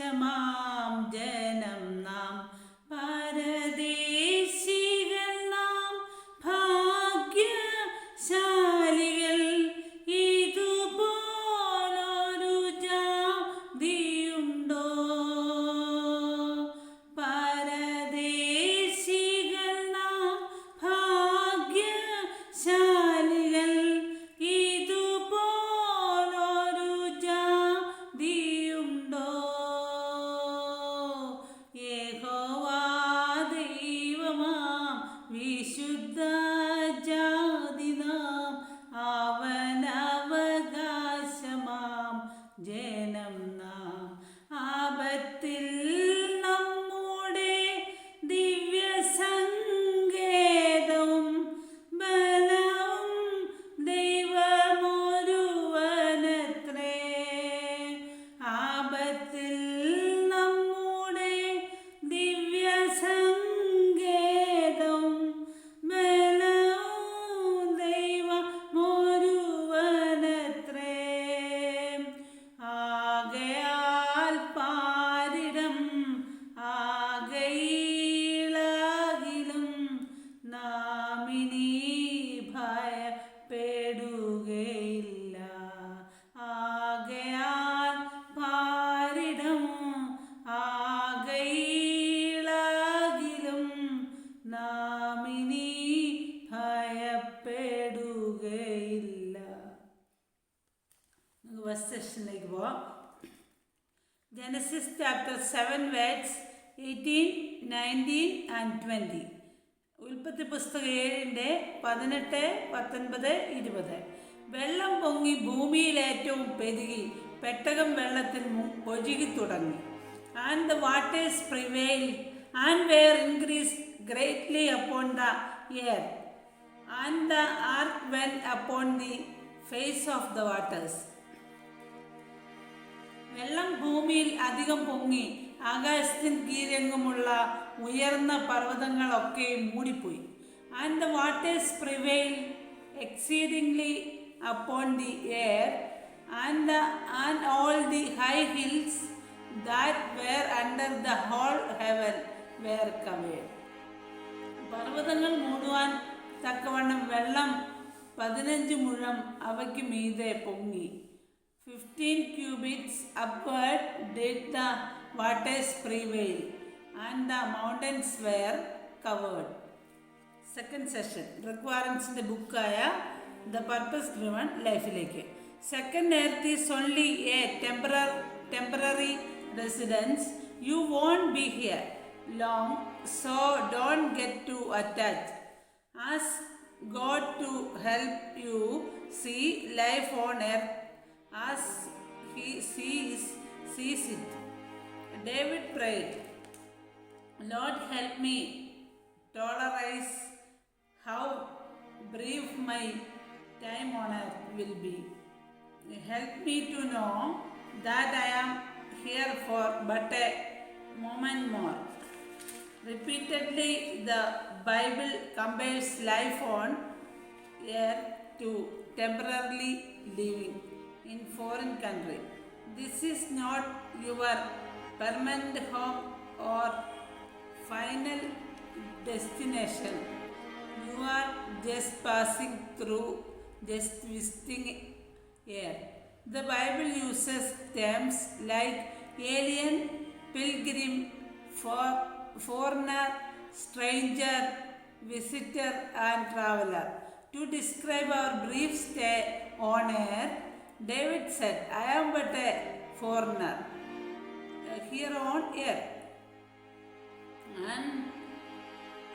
Sema. പാരിടം ആകയിലാകിലും നാമിനി ഭയപ്പെടുകയില്ല. ആകയാൽ പാരിടം ആകയിലാകിലും നാമിനി ഭയപ്പെടുകയില്ല. നമുക്ക് first സെഷനിലേക്ക് പോവാം. Genesis chapter seven words eighteen nineteen and twenty ഉൽപ്പത്തി പുസ്തകം ഏഴിന്റെ പതിനെട്ട് പത്തൊൻപത് ഇരുപത്. വെള്ളം പൊങ്ങി ഭൂമിയിൽ ഏറ്റവും പെരുകി പെട്ടകം വെള്ളത്തിൽ ഒഴുകി തുടങ്ങി. And the waters prevail and were increase greatly upon the air and the ark went upon the face of the waters വെള്ളം ഭൂമിയിൽ അധികം പൊങ്ങി ആകാശത്തിന് കീഴെങ്ങുമുള്ള ഉയർന്ന പർവതങ്ങളൊക്കെ മൂടിപ്പോയി. And the waters prevail exceedingly upon the air and and all the high hills that were under the whole heaven were covered പർവതങ്ങൾ മൂടുവാൻ തക്കവണ്ണം വെള്ളം പതിനഞ്ച് മുഴം അവയ്ക്ക് മീതെ പൊങ്ങി. fifteen cubits upward did the waters prevail and the mountains were covered second session റിക്വയർമെൻസിൻ്റെ ബുക്കായ the purpose driven ലൈഫിലേക്ക് second earth is only a temper temporary residence you won't be here long so don't get to attach as God to help you see life on earth as he sees, sees it. David prayed, Lord, help me tolerate how brief my time on earth will be. Help me to know that I am here for but a moment more. Repeatedly, the Bible compares life on earth to temporarily living in foreign country. This is not your permanent home or final destination. You are just passing through, just visiting here. The Bible uses terms like alien, pilgrim, for, foreigner, stranger, visitor, and traveler. To describe our brief stay on earth, David said, I am but a foreigner here on earth. And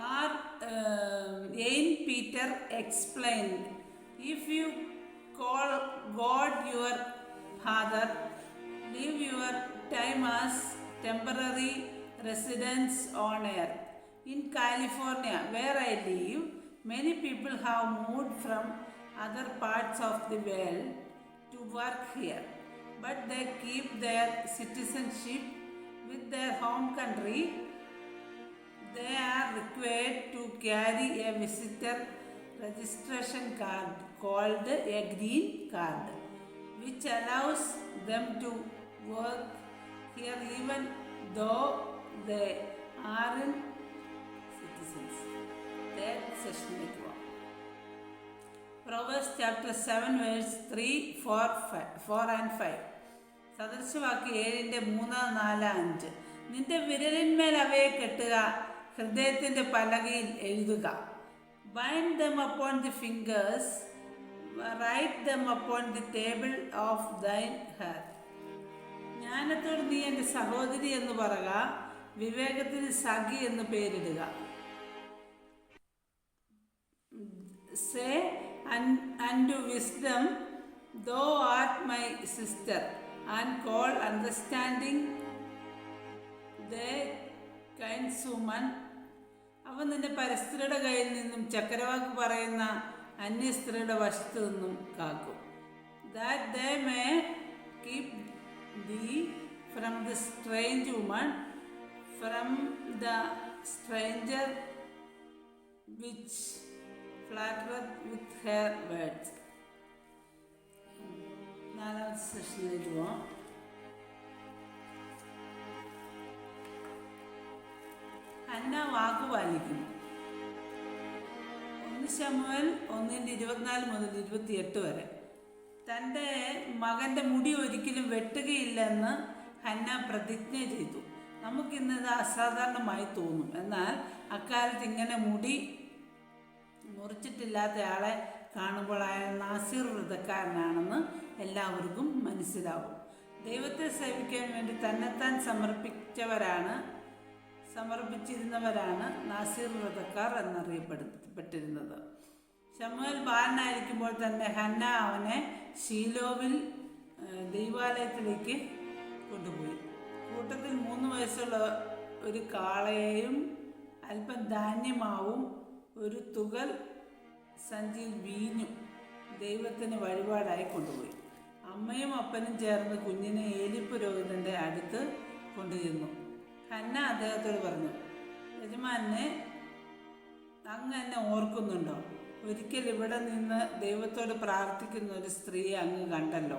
our uh, Ain Peter explained, if you call God your Father, leave your time as temporary residents on earth. In California, where I live, many people have moved from other parts of the world to work here, but they keep their citizenship with their home country they are required to carry a visitor registration card called a green card, which allows them to work here even though they aren't citizens. Third session Proverbs chapter 7 verse 3, 4, 5, 4 and 5. സദൃശവാക്യ ഏഴിന്റെ മൂന്ന് നാല് അഞ്ച്. നിന്റെ വിരലിന്മേൽ അവയെ കെട്ടുക ഹൃദയത്തിന്റെ പലകയിൽ എഴുതുക. Bind them upon the fingers write them upon the table of thine heart ജ്ഞാനത്തോട് നീ എന്റെ സഹോദരി എന്ന് പറയുക വിവേകത്തിന് സഖി എന്ന് പേരിടുക. Say unto thou art my sister, and call understanding the kind woman. അവൻ നിന്റെ പരസ്ത്രീയുടെ കയ്യിൽ നിന്നും ചക്രവാക്ക് പറയുന്ന അന്യ സ്ത്രീയുടെ വശത്തു നിന്നും കാക്കും that they may keep thee from the strange woman from the stranger which flattereth with her words. നാലാമത്തെ സെഷനിലേക്ക് പോവാം അന്ന വാക്ക് പാലിക്കുന്നു ഒന്ന് ശമുവൽ ഒന്നിന്റെ ഇരുപത്തിനാല് മുതൽ ഇരുപത്തിയെട്ട് വരെ. തന്റെ മകന്റെ മുടി ഒരിക്കലും വെട്ടുകയില്ലെന്ന് ഹന്ന പ്രതിജ്ഞ ചെയ്തു. നമുക്കിന്നത് അസാധാരണമായി തോന്നും. എന്നാൽ അക്കാലത്ത് ഇങ്ങനെ മുടി മുറിച്ചിട്ടില്ലാത്ത ആളെ കാണുമ്പോൾ അയാൾ നാസിർ വ്രതക്കാരനാണെന്ന് എല്ലാവർക്കും മനസ്സിലാവും. ദൈവത്തെ സേവിക്കാൻ വേണ്ടി തന്നെത്താൻ സമർപ്പിച്ചവരാണ് സമർപ്പിച്ചിരുന്നവരാണ് നാസിർ വ്രതക്കാർ എന്നറിയപ്പെട്ടിരുന്നത്. ശമുവൽ ബാലനായിരിക്കുമ്പോൾ തന്നെ ഹന്ന അവനെ ഷീലോവിൽ ദൈവാലയത്തിലേക്ക് കൊണ്ടുപോയി. കൂട്ടത്തിൽ മൂന്ന് വയസ്സുള്ള ഒരു കാളയെയും അല്പം ധാന്യമാവും ഒരു തുകൽ സഞ്ചിയിൽ വീഞ്ഞു. ദൈവത്തിന് വഴിപാടായി കൊണ്ടുപോയി. അമ്മയും അപ്പനും ചേർന്ന് കുഞ്ഞിനെ ഏലിപ്പ് രോഗത്തിന്റെ അടുത്ത് കൊണ്ടുചെന്നു. ഹന്ന അദ്ദേഹത്തോട് പറഞ്ഞു യജമാനെ അങ്ങ് എന്നെ ഓർക്കുന്നുണ്ടോ? ഒരിക്കൽ ഇവിടെ നിന്ന് ദൈവത്തോട് പ്രാർത്ഥിക്കുന്ന ഒരു സ്ത്രീയെ അങ്ങ് കണ്ടല്ലോ.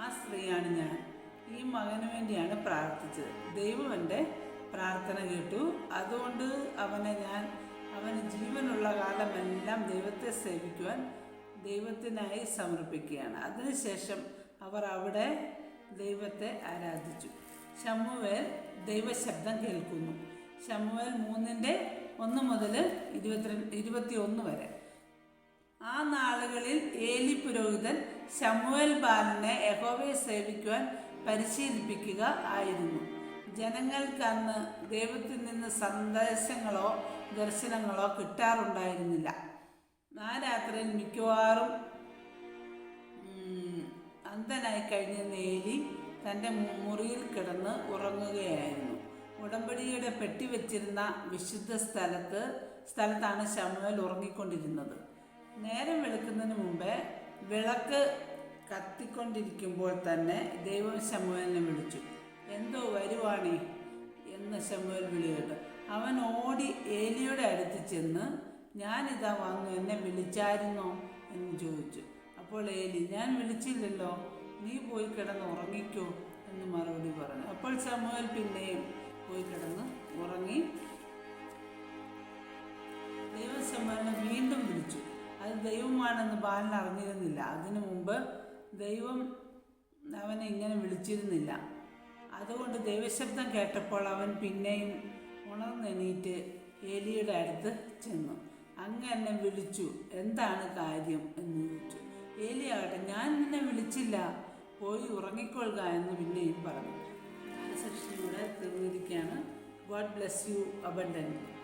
ആ സ്ത്രീയാണ് ഞാൻ. ഈ മകന് വേണ്ടിയാണ് പ്രാർത്ഥിച്ചത്. ദൈവം എന്റെ പ്രാർത്ഥന കേട്ടു. അതുകൊണ്ട് അവനെ ഞാൻ അവന് ജീവനുള്ള കാലമെല്ലാം ദൈവത്തെ സേവിക്കുവാൻ ദൈവത്തിനായി സമർപ്പിക്കുകയാണ്. അതിനുശേഷം അവർ അവിടെ ദൈവത്തെ ആരാധിച്ചു. ശമുവേൽ ദൈവശബ്ദം കേൾക്കുന്നു. ശമുവേൽ മൂന്നിന്റെ ഒന്ന് മുതൽ ഇരുപത്തിരണ്ട് ഇരുപത്തി ഒന്ന് വരെ. ആ നാളുകളിൽ ഏലി പുരോഹിതൻ ശമുവേൽ ബാലനെ യഹോവയെ സേവിക്കുവാൻ പരിശീലിപ്പിക്കുക ആയിരുന്നു. ജനങ്ങൾക്കന്ന് ദൈവത്തിൽ നിന്ന് സന്ദേശങ്ങളോ ദർശനങ്ങളോ കിട്ടാറുണ്ടായിരുന്നില്ല. ആ രാത്രിയിൽ മിക്കവാറും അന്ധനായി കഴിഞ്ഞ നേലി തന്റെ മുറിയിൽ കിടന്ന് ഉറങ്ങുകയായിരുന്നു. ഉടമ്പടിയുടെ പെട്ടി വെച്ചിരുന്ന വിശുദ്ധ സ്ഥലത്ത് സ്ഥലത്താണ് ശമുവൽ ഉറങ്ങിക്കൊണ്ടിരുന്നത്. നേരം വെളുക്കുന്നതിന് മുമ്പേ വിളക്ക് കത്തിക്കൊണ്ടിരിക്കുമ്പോൾ തന്നെ ദൈവം ശമുവലിനെ വിളിച്ചു. എന്തോ വരുവാണേ? എന്ന് ശമുവൽ വിളി കേട്ടു അവൻ ഓടി ഏലിയുടെ അടുത്ത് ചെന്ന് ഞാനിതാ വന്നു എന്നെ വിളിച്ചായിരുന്നോ? എന്ന് ചോദിച്ചു. അപ്പോൾ ഏലി ഞാൻ വിളിച്ചില്ലല്ലോ നീ പോയി കിടന്ന് ഉറങ്ങിക്കോ എന്ന് മറുപടി പറഞ്ഞു. അപ്പോൾ സമൂഹൽ പിന്നെയും പോയി കിടന്ന് ഉറങ്ങി. ദൈവസമ്മാനം വീണ്ടും വിളിച്ചു. അത് ദൈവമാണെന്ന് ബാലൻ അറിഞ്ഞിരുന്നില്ല. അതിനു മുമ്പ് ദൈവം അവനെ ഇങ്ങനെ വിളിച്ചിരുന്നില്ല. അതുകൊണ്ട് ദൈവശബ്ദം കേട്ടപ്പോൾ അവൻ പിന്നെയും ഉണർന്നെണീറ്റ് എലിയുടെ അടുത്ത് ചെന്നു. അങ്ങ് എന്നെ വിളിച്ചു. എന്താണ് കാര്യം എന്ന് ചോദിച്ചു. ഏലി ആകട്ടെ ഞാൻ നിന്നെ വിളിച്ചില്ല. പോയി ഉറങ്ങിക്കൊള്ളുക എന്ന് പിന്നെയും പറഞ്ഞു. സെക്ഷൻ ഇവിടെ തീർന്നിരിക്കുകയാണ് ഗോഡ് ബ്ലെസ് യു അബൻഡന്റ്